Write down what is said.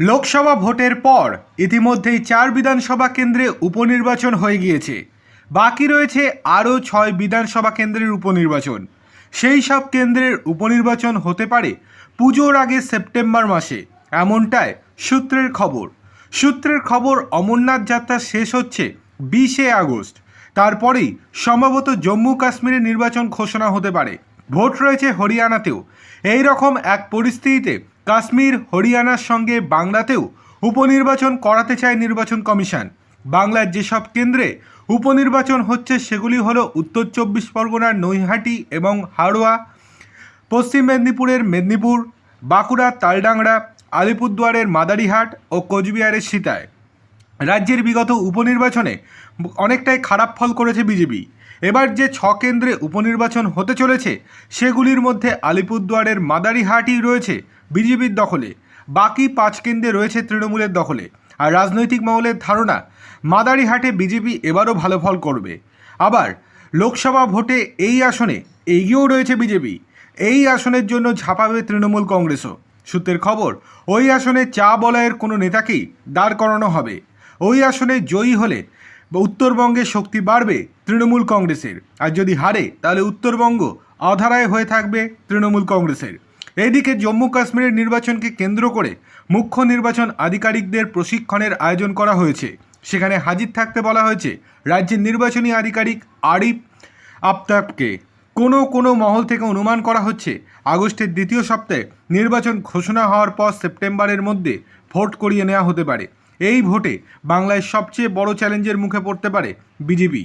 লোকসভা ভোটের পর ইতিমধ্যেই চার বিধানসভা কেন্দ্রে উপনির্বাচন হয়ে গিয়েছে। বাকি রয়েছে আরও ছয় বিধানসভা কেন্দ্রের উপনির্বাচন। সেই সব কেন্দ্রের উপনির্বাচন হতে পারে পুজোর আগে সেপ্টেম্বর মাসে। এমনটাই সূত্রের খবর। সূত্রের খবর অমরনাথ যাত্রা শেষ হচ্ছে বিশে আগস্ট। তারপরেই সম্ভবত জম্মু কাশ্মীরের নির্বাচন ঘোষণা হতে পারে। ভোট রয়েছে হরিয়ানাতেও। এই রকম এক পরিস্থিতিতে কাশ্মীর, হরিয়ানার সঙ্গে বাংলাতেও উপনির্বাচন করাতে চায় নির্বাচন কমিশন। বাংলার যেসব কেন্দ্রে উপনির্বাচন হচ্ছে সেগুলি হলো উত্তর চব্বিশ পরগনার নৈহাটি এবং হাড়োয়া পশ্চিম মেদিনীপুরের মেদিনীপুর বাঁকুড়ার তালডাংরা, আলিপুরদুয়ারের মাদারিহাট ও কোচবিহারের সীতায়। রাজ্যের বিগত উপনির্বাচনে অনেকটাই খারাপ ফল করেছে বিজেপি। এবার যে ছ কেন্দ্রে উপনির্বাচন হতে চলেছে, সেগুলির মধ্যে আলিপুরদুয়ারের মাদারিহাটই রয়েছে বিজেপির দখলে। বাকি পাঁচ কেন্দ্রে রয়েছে তৃণমূলের দখলে। আর রাজনৈতিক মহলের ধারণা, মাদারিহাটে বিজেপি এবারও ভালো ফল করবে। আবার লোকসভা ভোটে এই আসনে এগিয়েও রয়েছে বিজেপি। এই আসনের জন্য ঝাঁপাবে তৃণমূল কংগ্রেসও। সূত্রের খবর, ওই আসনে চা বলয়ের কোনো নেতাকেই দাঁড় করানো হবে। ওই আসনে জয়ী হলে উত্তরবঙ্গে শক্তি বাড়বে তৃণমূল কংগ্রেসের। আর যদি হারে, তাহলে উত্তরবঙ্গ অধারায় হয়ে থাকবে তৃণমূল কংগ্রেসের। এইদিকে জম্মু কাশ্মীরের নির্বাচনকে কেন্দ্র করে মুখ্য নির্বাচন আধিকারিকদের প্রশিক্ষণের আয়োজন করা হয়েছে। সেখানে হাজির থাকতে বলা হয়েছে, রাজ্যের নির্বাচনী আধিকারিক আরিফ আফতাবকে। কোনো কোনো মহল থেকে অনুমান করা হচ্ছে, আগস্টের দ্বিতীয় সপ্তাহে নির্বাচন ঘোষণা হওয়ার পর সেপ্টেম্বরের মধ্যে ভোট করিয়ে নেওয়া হতে পারে। এই ভোটে বাংলায় সবচেয়ে বড় চ্যালেঞ্জের মুখে পড়তে পারে বিজেপি।